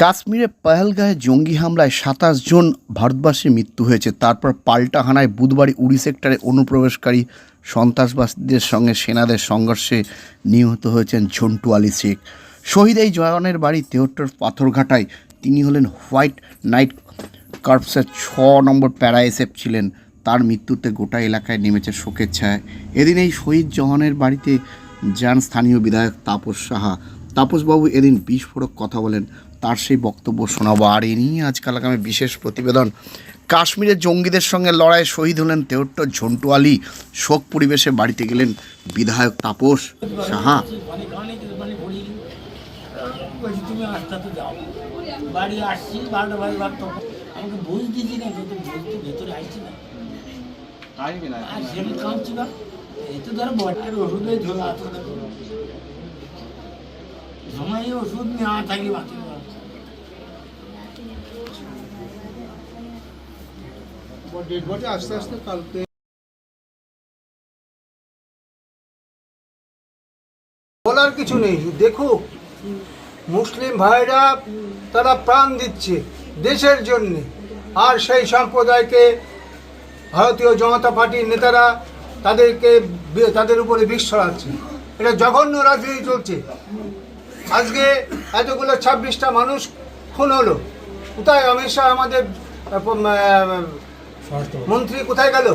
কাশ্মীরে পহেলগাঁয়ে জঙ্গি হামলায় সাতাশ জন ভারতবাসীর মৃত্যু হয়েছে। তারপর পাল্টা হানায় বুধবারই উড়ি সেক্টরে অনুপ্রবেশকারী সন্ত্রাসবাদীদের সঙ্গে সেনাদের সংঘর্ষে নিহত হয়েছেন ঝন্টু আলী শেখ। শহীদ এই জওয়ানের বাড়ি তেহট্টর পাথরঘাটায়। তিনি হলেন হোয়াইট নাইট কর্পসের ছ নম্বর প্যারা এসএফ ছিলেন। তার মৃত্যুতে গোটা এলাকায় নেমেছে শোকের ছায়া। এদিন এই শহীদ জওয়ানের বাড়িতে যান স্থানীয় বিধায়ক তাপস সাহা। তাপসবাবু এদিন বিস্ফোরক কথা বলেন তার সেই বক্তব্য শোনাবো আর এ নিয়ে আজকাল আগামী বিশেষ প্রতিবেদন কাশ্মীরের জঙ্গিদের সঙ্গে লড়াই শহীদ হলেন তেহট্টর ঝন্টু আলী শোক পরিবেশে বাড়িতে গেলেন বিধায়ক তাপস সাহা মানে আমাকে বুঝ দিচ্ছি না কিন্তু বুঝতে ভেতরে আসছি না আর না এই তো ধরো বড় ওষুধে ধরে আছে সময় ওষুধ নেওয়া থাকি বাঁচি আস্তে আস্তে কালকে বলার কিছু নেই। দেখুক মুসলিম ভাইরা তারা প্রাণ দিচ্ছে দেশের জন্য। আর সেই সম্প্রদায়কে ভারতীয় জনতা পার্টির নেতারা তাদেরকে তাদের উপরে বিষ ছড়াচ্ছে। এটা জঘন্য রাজনীতি চলছে। আজকে এতগুলো ছাব্বিশটা মানুষ খুন হলো। কোথায় অমিত শাহ, আমাদের মন্ত্রী কোথায় গেল?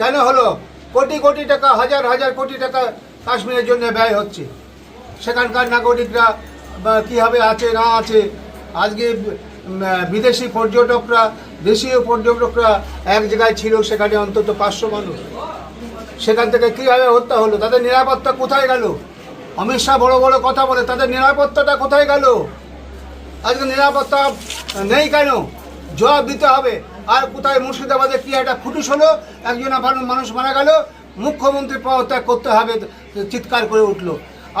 কেন হলো? কোটি কোটি টাকা, হাজার হাজার কোটি টাকা কাশ্মীরের জন্য ব্যয় হচ্ছে। সেখানকার নাগরিকরা কীভাবে আছে না আছে, আজকে বিদেশি পর্যটকরা, দেশীয় পর্যটকরা এক জায়গায় ছিল, সেখানে অন্তত পাঁচশো মানুষ। সেখান থেকে কীভাবে হত্যা হলো? তাদের নিরাপত্তা কোথায় গেল? অমিত শাহ বড় বড় কথা বলে, তাদের নিরাপত্তাটা কোথায় গেল? আজকে নিরাপত্তা নেই কেন? জবাব দিতে হবে। আর কোথায় মুর্শিদাবাদে কি একটা ফুটুস হলো? একজন মানুষ মারা গেল। মুখ্যমন্ত্রী পদত্যাগ করতে হবে চিৎকার করে উঠল।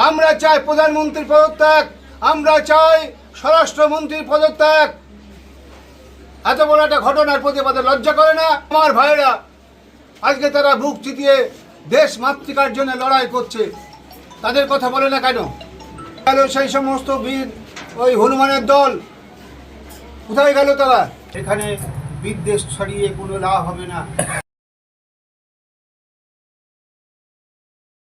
আমরা চাই প্রধানমন্ত্রীর পদত্যাগ। আমরা চাই স্বরাষ্ট্রমন্ত্রীর পদত্যাগ। এত বড় একটা ঘটনার প্রতিবাদে লজ্জা করে না? আমার ভাইয়েরা, আজকে তারা বুক চিতিয়ে দেশ মাতৃকার জন্য লড়াই করছে। তাদের কথা বলে না কেন? গেল সেই সমস্ত বীর, ওই হনুমানের দল। কোথায় গেল তারা? এখানে বিদ্বেষ ছড়িয়ে কোনো লাভ হবে না।